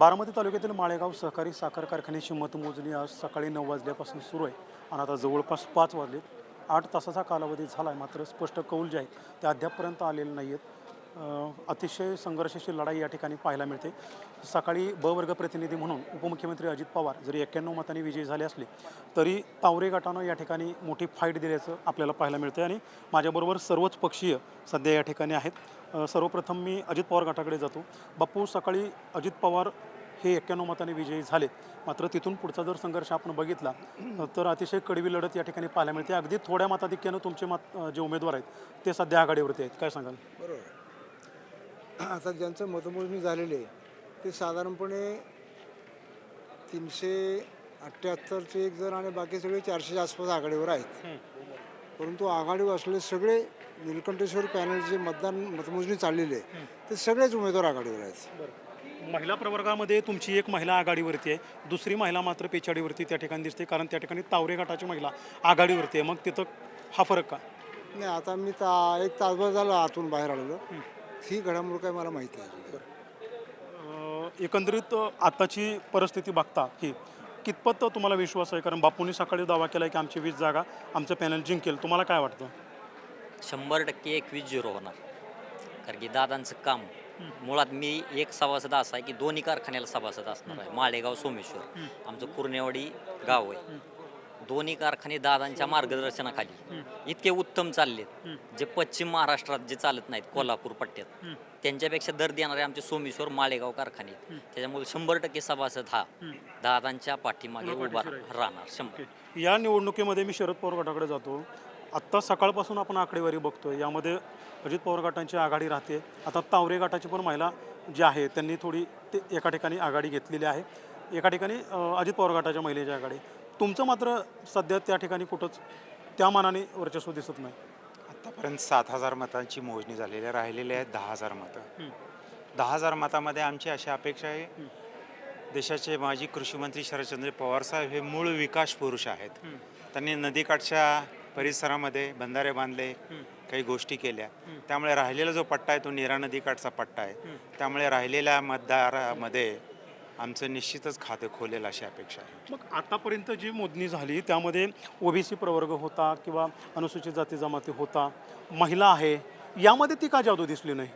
बारामती तालुक्यातील माळेगाव सहकारी साखर कारखान्याची मतमोजणी आज सकाळी नऊ वाजल्यापासून सुरू आहे आणि आता जवळपास पाच वाजलेत. आठ तासाचा कालावधी झाला आहे मात्र स्पष्ट कौल जे आहेत ते अद्यापपर्यंत आलेले नाही आहेत अतिशय संघर्षाची लढाई या ठिकाणी पाहायला मिळते. सकाळी ब वर्ग प्रतिनिधी म्हणून उपमुख्यमंत्री अजित पवार जरी एक्क्याण्णव मतांनी विजयी झाले असले तरी तावरे गटानं या ठिकाणी मोठी फाईट दिल्याचं आपल्याला पाहायला मिळतं आणि माझ्याबरोबर सर्वच पक्षीय सध्या या ठिकाणी आहेत. सर्वप्रथम मी अजित पवार गटाकडे जातो. बापू सकाळी अजित पवार हे एक्क्याण्णव मतांनी विजयी झाले. मात्र तिथून पुढचा जर संघर्ष आपण बघितला तर अतिशय कडवी लढत या ठिकाणी पाहायला मिळते. अगदी थोड्या मताधिक्यानं तुमचे मत जे उमेदवार आहेत ते सध्या आघाडीवरती आहेत. काय सांगाल? बरोबर. आता ज्यांचं मतमोजणी झालेली आहे ते साधारणपणे तीनशे अठ्ठ्याहत्तरचे एक जण आणि बाकी सगळे चारशेच्या आसपास आघाडीवर आहेत. परंतु आघाडीवर असलेले सगळे निलकंठेश्वर पॅनल जे मतदान मतमोजणी चाललेली आहे ते सगळेच उमेदवार आघाडीवर आहेत. महिला प्रवर्गामध्ये तुमची एक महिला आघाडीवरती आहे दुसरी महिला मात्र पेचाडीवरती त्या ठिकाणी दिसते कारण त्या ठिकाणी तावरे गटाची महिला आघाडीवरती आहे. मग तिथं हा फरक का? नाही आता मी ता एक तासभर झालं आतून बाहेर आलेलो. ही घडामोड काय मला माहिती आहे अ, एकंदरीत अ, आताची परिस्थिती बघता की कितपत तुम्हाला विश्वास आहे? कारण बापूंनी सकाळी दावा केला की आमची वीस जागा आमचं पॅनल जिंकेल. तुम्हाला काय वाटतं? शंभर टक्के एकवीस झिरो होणार. कारण की दादांचं काम. मुळात मी एक सभासद असा आहे की दोन्ही कारखान्याला सभासद असणार आहे. माळेगाव सोमेश्वर. आमचं कुर्नेवाडी गाव आहे. दोन्ही कारखाने दादांच्या मार्गदर्शनाखाली. इतके उत्तम चाललेत. जे पश्चिम महाराष्ट्रात जे चालत नाहीत कोल्हापूर पट्ट्यात. त्यांच्यापेक्षा दर देणारे आमचे सोमेश्वर माळेगाव कारखाने. त्याच्यामुळे शंभर टक्के सभासद हा दादांच्या पाठीमागे उभा राहणार. शंभर. या निवडणुकीमध्ये मी शरद पवार गटाकडे जातो. आत्ता सकाळपासून आपण आकडेवारी बघतोय. यामध्ये अजित पवार गटांची आघाडी राहते. आता तावरे गटाची पण महिला जी आहे त्यांनी थोडी ते एका ठिकाणी आघाडी घेतलेली आहे. एका ठिकाणी अजित पवार गटाच्या महिलेची आघाडी. तुमचं मात्र सध्या त्या ठिकाणी कुठंच त्या मानाने वर्चस्व दिसत नाही. आतापर्यंत सात हजार मतांची मोजणी झालेली. राहिलेली आहेत दहा हजार मतं. दहा हजार मतामध्ये आमची अशी अपेक्षा आहे देशाचे माजी कृषी मंत्री शरदचंद्र पवार साहेब हे मूळ विकास पुरुष आहेत. त्यांनी नदीकाठच्या परिसरामध्ये बंधारे बांधले काही गोष्टी केल्या. त्यामुळे राहिलेला जो पट्टा आहे तो नीरा नदीकाठचा पट्टा आहे. त्यामुळे राहिलेल्या मतदारामध्ये आमचं निश्चितच खातं खोलेल अशी अपेक्षा आहे. मग आतापर्यंत जी मोजणी झाली त्यामध्ये ओबीसी प्रवर्ग होता किंवा अनुसूचित जाती जमाती होता महिला आहे यामध्ये ती का जादू दिसली नाही?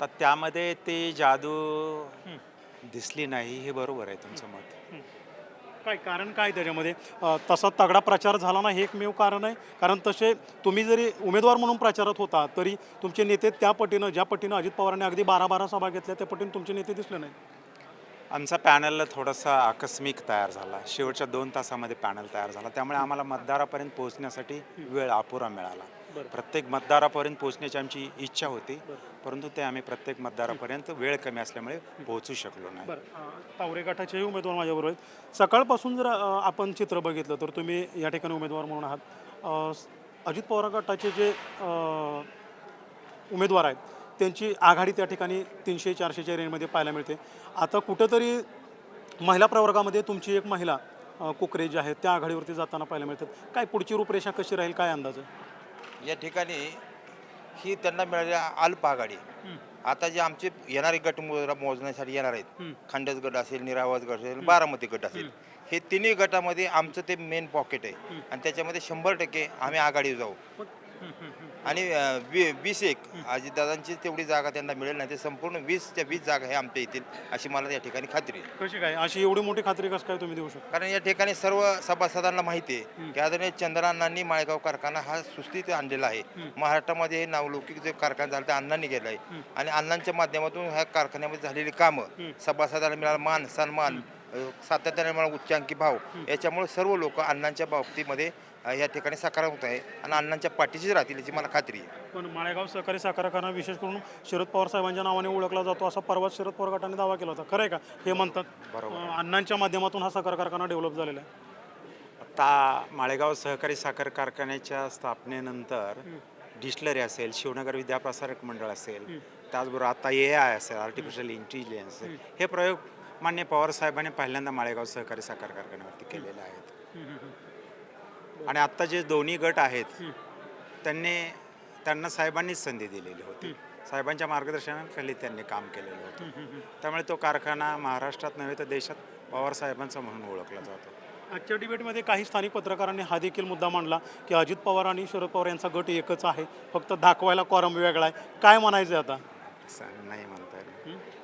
तर त्यामध्ये ते जादू दिसली नाही हे बरोबर आहे तुमचं मत. काय कारण काय त्याच्यामध्ये? अ, तसा तगडा प्रचार झाला नाही हे एकमेव कारण आहे. कारण तसे तुम्ही जरी उमेदवार म्हणून प्रचारात होता तरी तुमचे नेते त्या पटीनं ज्या पटीनं अजित पवारांनी अगदी बारा बारा सभा घेतल्या त्या पटीनं तुमचे नेते दिसले नाही आमचा पॅनलला थोडासा आकस्मिक तयार झाला. शेवटच्या दोन तासामध्ये पॅनल तयार झाला. त्यामुळे आम्हाला मतदारापर्यंत पोहोचण्यासाठी वेळ अपुरा मिळाला. प्रत्येक मतदारापर्यंत पोहोचण्याची आमची इच्छा होती परंतु ते आम्ही प्रत्येक मतदारापर्यंत वेळ कमी असल्यामुळे पोहोचू शकलो नाही. तावरे गटाचेही उमेदवार माझ्याबरोबर आहेत. सकाळपासून जर आपण चित्र बघितलं तर तुम्ही या ठिकाणी उमेदवार म्हणून आहात. अजित पवार गटाचे जे उमेदवार आहेत त्यांची आघाडी त्या ठिकाणी तीनशे चारशेच्या रेंजमध्ये पाहायला मिळते. आता कुठंतरी महिला प्रवर्गामध्ये तुमची एक महिला कुकरे जी आहेत त्या आघाडीवरती जाताना पाहायला मिळतात. काय पुढची रूपरेषा कशी राहील काय अंदाज आहे? या ठिकाणी ही त्यांना मिळालेली अल्प आघाडी. आता जे आमचे येणारे गट मो- मोजण्यासाठी येणार आहेत. खंडस गट असेल निरावाज गट असेल बारामती गट असेल. हे तिन्ही गटामध्ये आमचं ते मेन पॉकेट आहे. आणि त्याच्यामध्ये शंभर टक्के आम्ही आघाडीवर जाऊ. आणि वी वीस एक अजितदादांची तेवढी जागा त्यांना मिळेल नाही ते संपूर्ण वीसच्या वीस जागा हे आमच्या येतील अशी मला या ठिकाणी खात्री आहे. कशी काय? अशी एवढी मोठी खात्री कसं काय तुम्ही देऊ शकता? कारण या ठिकाणी सर्व सभासदांना माहिती आहे की आदरणीय चंद्रांनांनी माळेगाव कारखाना हा सुस्थित आणलेला आहे. महाराष्ट्रामध्ये हे नावलौकिक जे कारखाना झाला ते अण्णांनी केला आहे. आणि अण्णांच्या माध्यमातून ह्या कारखान्यामध्ये झालेली कामं सभासदाला मिळाला मान सन्मान सातत्याने मिळाला उच्चांकी भाव याच्यामुळे सर्व लोक अण्णांच्या बाबतीमध्ये या ठिकाणी सकारात्मक आहे आणि अण्णांच्या पाठीशीच राहतील याची मला खात्री आहे. पण माळेगाव सहकारी साखर कारखाना विशेष करून शरद पवार साहेबांच्या नावाने ओळखला जातो असा परवा शरद पवार गटाने दावा केला होता. खरं आहे का? हे म्हणतात. अं, अण्णांच्या माध्यमातून हा साखर कारखाना डेव्हलप झालेला आहे. आता माळेगाव सहकारी साखर कारखान्याच्या स्थापनेनंतर डिस्लरी असेल शिवनगर विद्याप्रसारक मंडळ असेल त्याचबरोबर आता ए आय असेल आर्टिफिशियल इंटेलिजन्स हे प्रयोग मान्य पवार साहेबांनी पहिल्यांदा माळेगाव सहकारी साखर कारखान्यावरती केलेले आहेत. आणि आत्ता जे दोन्ही गट आहेत त्यांनी त्यांना साहेबांनीच संधी दिलेली होती. साहेबांच्या मार्गदर्शनाखाली त्यांनी काम केलेलं होतं. त्यामुळे तो कारखाना महाराष्ट्रात नव्हे तर देशात पवार साहेबांचा म्हणून ओळखला जातो. आजच्या डिबेटमध्ये काही स्थानिक पत्रकारांनी हा देखील मुद्दा मांडला की अजित पवार आणि शरद पवार यांचा गट एकच आहे फक्त दाखवायला कॉरम वेगळा आहे. काय म्हणायचं आता? नाही येईल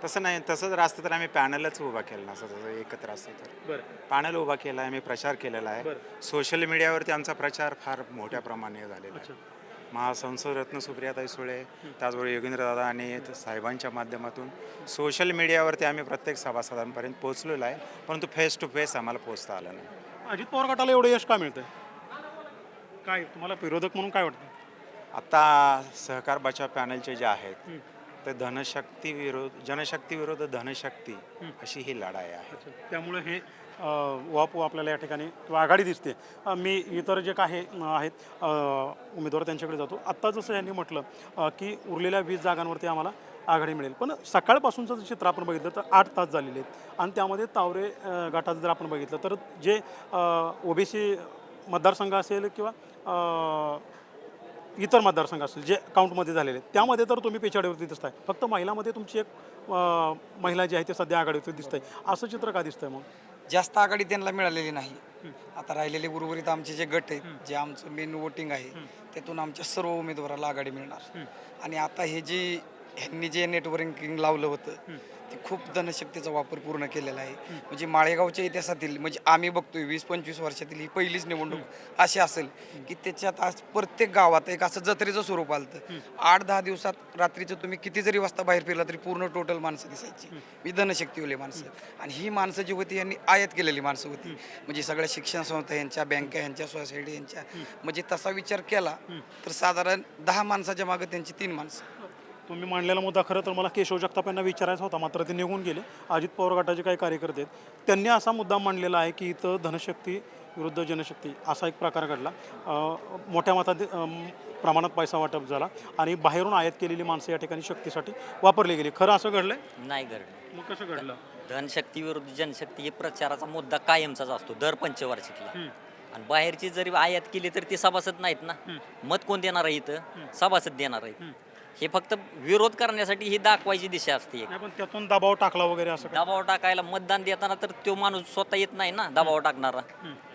तसं नाही तसं जर असतं तर आम्ही पॅनलच उभा केलं नसतं तसं एकत्र असतं तर. बरं. पॅनल उभा केला आहे मी प्रचार केलेला आहे. बरं. सोशल मीडियावरती आमचा प्रचार फार मोठ्या प्रमाणे झालेला आहे. महासंसद रत्न सुप्रियाताई सुळे त्याचबरोबर योगेंद्रदादा आणि त- साहेबांच्या माध्यमातून सोशल मीडियावरती आम्ही प्रत्येक सभासदांपर्यंत पोहोचलेलो आहे परंतु फेस टू फेस आम्हाला पोहोचता आलं नाही. अजित पवार गटाला एवढं यश का मिळतंय? काय तुम्हाला विरोधक म्हणून काय वाटतं? आता सहकार बचाव पॅनलचे जे आहेत ते धनशक्ती विरोध जनशक्ती विरोध धनशक्ती अशी ही लढाई आहे. त्यामुळे हे अ, वाप आपल्याला या ठिकाणी किंवा आघाडी दिसते. मी इतर जे काही आहेत उमेदवार त्यांच्याकडे जातो. आत्ता जसं यांनी म्हटलं की उरलेल्या वीस जागांवरती आम्हाला आघाडी मिळेल. पण सकाळपासूनचं जर चित्र आपण बघितलं तर आठ तास झालेले आहेत. आणि त्यामध्ये तावरे गटाचं जर आपण बघितलं तर जे ओबीसी मतदारसंघ असेल किंवा इतर मतदारसंघ असतील जे अकाउंटमध्ये झालेले आहेत त्यामध्ये तर तुम्ही पेचाडीवरती दिसताय. फक्त महिलामध्ये तुमची एक अ, महिला जी आहे ते सध्या आघाडीवरती दिसतंय. असं चित्र का दिसतंय मग? जास्त आघाडी त्यांना मिळालेली नाही. आता राहिलेले उर्वरित आमचे जे गट आहेत जे आमचं मेन वोटिंग आहे त्यातून आमच्या सर्व उमेदवाराला आघाडी मिळणार. आणि आता हे जे ह्यांनी जे नेटवर्किंग लावलं होतं ते खूप धनशक्तीचा वापर पूर्ण केलेला आहे. म्हणजे माळेगावच्या इतिहासातील म्हणजे आम्ही बघतोय वीस पंचवीस वर्षातील ही पहिलीच निवडणूक अशी असेल की त्याच्यात आज प्रत्येक गावात एक असं जत्रेचं स्वरूप आलं आठ दहा दिवसात रात्रीचं तुम्ही किती जरी वाजता बाहेर फिरला तरी पूर्ण टोटल माणसं दिसायची. ही धनशक्तीवाली माणसं. आणि ही माणसं जी होती यांनी आयात केलेली माणसं होती. म्हणजे सगळ्या शिक्षण संस्था यांच्या बँका यांच्या सोसायटी यांच्या. म्हणजे तसा विचार केला तर साधारण दहा माणसाच्या मागे त्यांची तीन माणसं. तुम्ही मांडलेला मुद्दा खरं तर मला केशव जगताप यांना विचारायचा होता मात्र ते निघून गेले. अजित पवार गटाचे काही कार्यकर्ते आहेत. त्यांनी असा मुद्दा मांडलेला आहे की इथं धनशक्ती विरुद्ध जनशक्ती असा एक प्रकार घडला. मोठ्या मतात प्रमाणात पैसा वाटप झाला आणि बाहेरून आयात केलेली माणसं या ठिकाणी शक्तीसाठी वापरली गेली. खरं असं घडलंय? नाही घडलं. मग कसं घडलं? धनशक्ती विरुद्ध जनशक्ती हे प्रचाराचा मुद्दा कायमचाच असतो दर पंचवार्षिकला. आणि बाहेरची जरी आयात केली तर ते सभासद नाहीत ना. मत कोण देणार आहे इथं? सभासद देणार आहेत. हे फक्त विरोध करण्यासाठी ही दाखवायची दिशा असते एक. नाही पण त्यातून दबाव टाकला वगैरे असं काय? दबाव टाकायला मतदान देताना तर तो माणूस स्वतः येत नाही ना दबाव टाकणारा.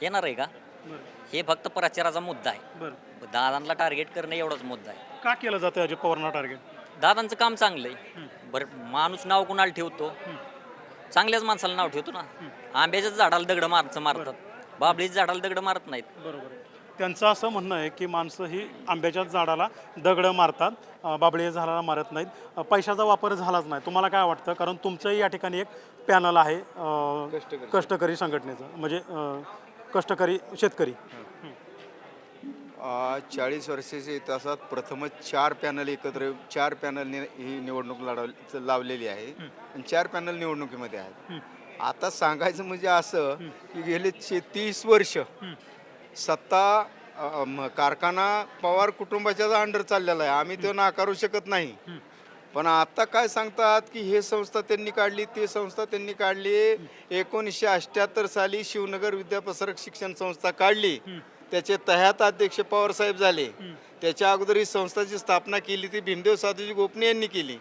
येणार आहे का? बरं. हे फक्त प्रचाराचा मुद्दा आहे. बरं. दादांना टार्गेट करणं एवढाच मुद्दा आहे. का केलं जातं अजित पवारांना टार्गेट दादांचं काम चांगलं आहे. बरं माणूस नाव कुणाला ठेवतो? चांगल्याच माणसाला नाव ठेवतो ना? आंब्याच्याच झाडाला दगड मारचं मारतात. बाबळीच्या झाडाला दगड मारत नाहीत. बरोबर आहे. त्यांचं असं म्हणणं आहे की माणसं ही आंब्याच्याच झाडाला दगडं मारतात बाबळी झाडाला मारत नाहीत. पैशाचा वापर झालाच नाही. तुम्हाला काय वाटतं? कारण तुमचंही या ठिकाणी एक पॅनल आहे अं, कष्टकरी. संघटनेचं. म्हणजे अं, कष्टकरी शेतकरी. चाळीस वर्षाच्या इतिहासात प्रथमच चार पॅनल एकत्र चार पॅनलने ही निवडणूक लढवली लावलेली आहे. आणि चार पॅनल निवडणुकीमध्ये आहेत. आता सांगायचं म्हणजे असं की गेले तीस वर्ष सत्ता कारखाना पवार कुटुंबाच्या अंडर चाललेला आहे. आम्ही तो नाकारू शकत नाही. पण आता काय सांगतात की हे संस्था त्यांनी काढली ती संस्था त्यांनी काढली. एकोणीसशे अठ्ठ्याहत्तर साली शिवनगर विद्याप्रसारक शिक्षण संस्था काढली. त्याचे तह्यात अध्यक्ष पवार साहेब झाले. त्याच्या अगोदर ही संस्थेची स्थापना केली ती भीमदेव साधूजी गोपने यांनी केली.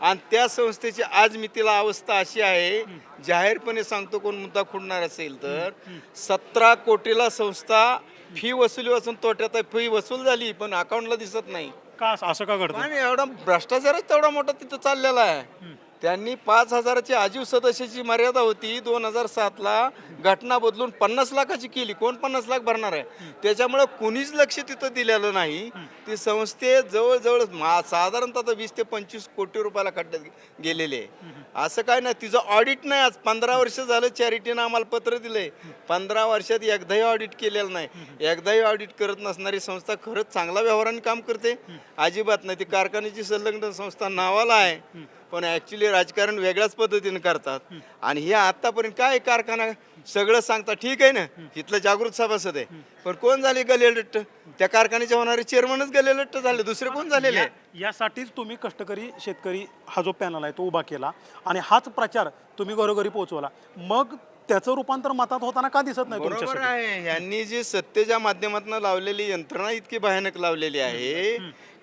आणि त्या संस्थेची आज मितीला अवस्था अशी आहे जाहीरपणे सांगतो कोण मुद्दा खुडणार असेल तर सतरा कोटीला संस्था फी वसुली वाचून तोट्यात. फी वसूल झाली पण अकाउंटला दिसत नाही. का असं- का घडतं आणि एवढा भ्रष्टाचारच तेवढा मोठा तिथं चाललेला आहे. त्यांनी पाच हजाराची आजीव सदस्याची मर्यादा होती. दोन हजार सातला घटना बदलून पन्नास लाखाची केली. कोण पन्नास लाख भरणार आहे? त्याच्यामुळे कुणीच लक्ष तिथं दिलेलं नाही. ती संस्थे जवळजवळ मा- साधारणतः आता वीस ते पंचवीस कोटी रुपयाला खड्ड्यात गेलेले आहे. असं काय नाही. तिचं ऑडिट नाही आज. पंधरा वर्ष झालं चॅरिटीनं आम्हाला पत्र दिलंय. पंधरा वर्षात एकदाही ऑडिट केलेलं नाही. एकदाही ऑडिट करत नसणारी संस्था खरंच चांगला व्यवहाराने काम करते. अजिबात नाही. ती कारखान्याची संलग्न संस्था नावाला आहे. पण ऍक्च्युली राजकारण वेगळ्याच पद्धतीने करतात. आणि हे आतापर्यंत काय कारखाना सगळं सांगतात ठीक आहे ना? इथलं जागृत सभासद आहे. पण कोण झाले गलेलट्ट त्या कारखान्याचे होणारे चेअरमनच गलेलट्ट झाले. दुसरे कोण झालेले? आहे? यासाठीच तुम्ही कष्टकरी शेतकरी हा जो पॅनल आहे तो उभा केला. आणि हाच प्रचार तुम्ही घरोघरी पोहोचवला. मग त्याचं रूपांतर मतात होताना का दिसत नाही बरोबर तुमच्यासाठी? आहे. यांनी जी सत्तेच्या माध्यमातून लावलेली यंत्रणा इतकी भयानक लावलेली आहे.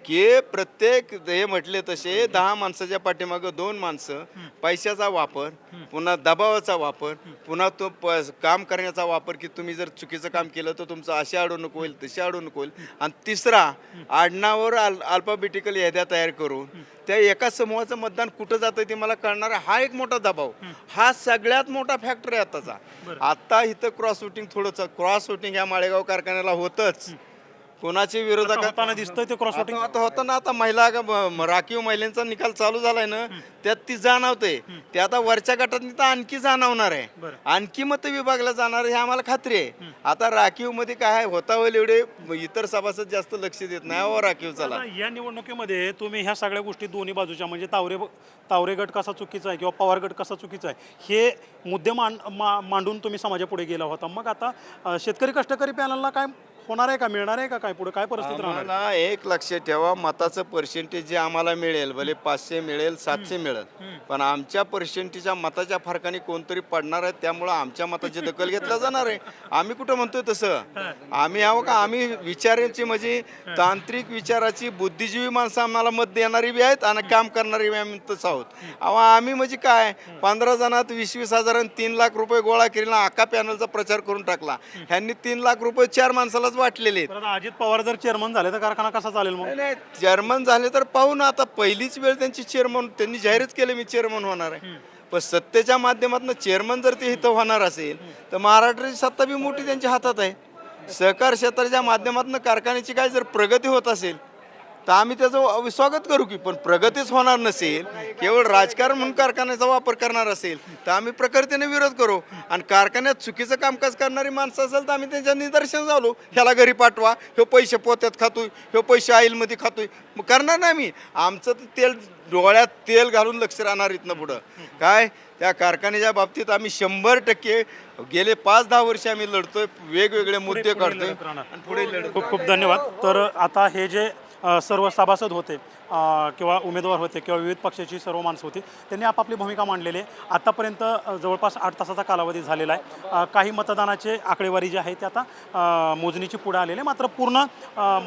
की प्रत्येक हे म्हटले तसे दहा माणसाच्या पाठीमागं दोन माणसं पैशाचा वापर पुन्हा दबावाचा वापर पुन्हा तो प काम करण्याचा वापर की तुम्ही जर चुकीचं काम केलं तर तुमचं अशी अडवणूक होईल तशी अडवणूक होईल. आणि तिसरा आडनावर अल अल्फाबेटिकल याद्या तयार करून त्या एका समूहाचं मतदान कुठं जातं ते मला कळणार. हा एक मोठा दबाव. हा सगळ्यात मोठा फॅक्टर आहे आताचा. आता इथं क्रॉस वोटिंग थोडंसं क्रॉस वोटिंग ह्या माळेगाव कारखान्याला होतच. कोणाचे विरोधक होताना दिसतंय ते क्रॉस वोटिंग आता होतं ना आता महिला ग- म- राखीव महिलांचा निकाल चालू झालाय ना त्यात ती जाणवते. ते आता वरच्या गटात तर आणखी जाणवणार आहे. आणखी मत विभागला जाणार आहे हे आम्हाला खात्री आहे. आता राखीवमध्ये काय आहे, होता होईल एवढे इतर सभासद जास्त लक्ष देत नाही अहो राखीव चला. आता या निवडणुकीमध्ये तुम्ही ह्या सगळ्या गोष्टी दोन्ही बाजूच्या म्हणजे तावरे तावरे गट कसा चुकीचा आहे किंवा पवार गट कसा चुकीचा आहे हे मुद्दे मांड मा- मांडून तुम्ही समाजापुढे गेला होता. मग आता अं, शेतकरी कष्टकरी पॅनलला काय होणार आहे का? मिळणार आहे का काय? पुढे काय परिस्थिती राहणार? आम्हाला एक लक्षात ठेवा मताचं पर्सेंटेज जे आम्हाला मिळेल भले पाचशे मिळेल सातशे मिळेल पण आमच्या पर्सेंटेजच्या मताच्या फरकाने कोणतरी पडणार आहे त्यामुळं आमच्या मताची दखल घेतल्या जाणार आहे. आम्ही कुठं म्हणतोय तसं? आम्ही आहो का? आम्ही विचारांची म्हणजे तांत्रिक विचाराची बुद्धिजीवी माणसं आम्हाला मत देणारी बी आहेत आणि काम करणारी बी आम्ही तसं आहोत. अहो आम्ही म्हणजे काय? पंधरा जणात वीस वीस हजार आणि तीन लाख रुपये गोळा केला आका पॅनलचा प्रचार करून टाकला. ह्यांनी तीन लाख रुपये चार माणसालाच वाटलेले आहेत. तर आता अजित पवार जर चेअरमन झाले तर कारखाना कसा चालेल मग? नाही नाही चेअरमन झाले तर पाहू ना आता पहिलीच वेळ त्यांची चेअरमन त्यांनी जाहीरच केले मी चेअरमन होणार आहे. पण सत्तेच्या माध्यमातून चेअरमन जर ते इथं होणार असेल तर महाराष्ट्राची सत्ता बी मोठी त्यांच्या हातात आहे. सहकार क्षेत्राच्या माध्यमातून कारखान्याची काय जर प्रगती होत असेल तर आम्ही त्याचं स्वागत करू की पण प्रगतीच होणार नसेल केवळ राजकारण म्हणून कारखान्याचा वापर करणार असेल तर आम्ही प्रखरतेने विरोध करू. आणि कारखान्यात चुकीचं कामकाज करणारी माणसं असेल तर आम्ही त्यांच्या निदर्शन झालो ह्याला घरी पाठवा ह्यो पैसे पोत्यात खातोय ह्यो पैसे आईलमध्ये खातोय. मग करणार नाही आम्ही. आमचं तर तेल डोळ्यात तेल घालून लक्ष राहणार इथनं पुढं. काय? त्या कारखान्याच्या बाबतीत आम्ही शंभर टक्के गेले पाच दहा वर्ष आम्ही लढतोय वेगवेगळे मुद्दे काढतोय. आणि पुढे खूप खूप धन्यवाद. तर आता हे जे सर्व सभासद होते किंवा उमेदवार होते किंवा विविध पक्षाची सर्व माणसं होती त्यांनी आपापली भूमिका मांडलेली आहे. आतापर्यंत जवळपास आठ तासाचा कालावधी झालेला आहे. काही मतदानाचे आकडेवारी जी आहे ते आता मोजणीची पुढे आलेली आहे मात्र पूर्ण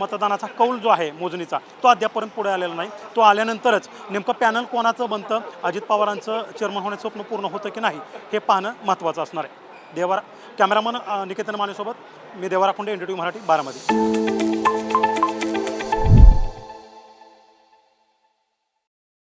मतदानाचा कौल जो आहे मोजणीचा तो अद्यापर्यंत पुढे आलेला नाही. तो आल्यानंतरच नेमकं पॅनल कोणाचं बनतं अजित पवारांचं चेअरमन होण्याचं स्वप्न पूर्ण होतं की नाही हे पाहणं महत्त्वाचं असणार आहे. देवारा कॅमेरामन निकेतन मानेसोबत मी देवारा खुंडे एन टी मराठी बारामती.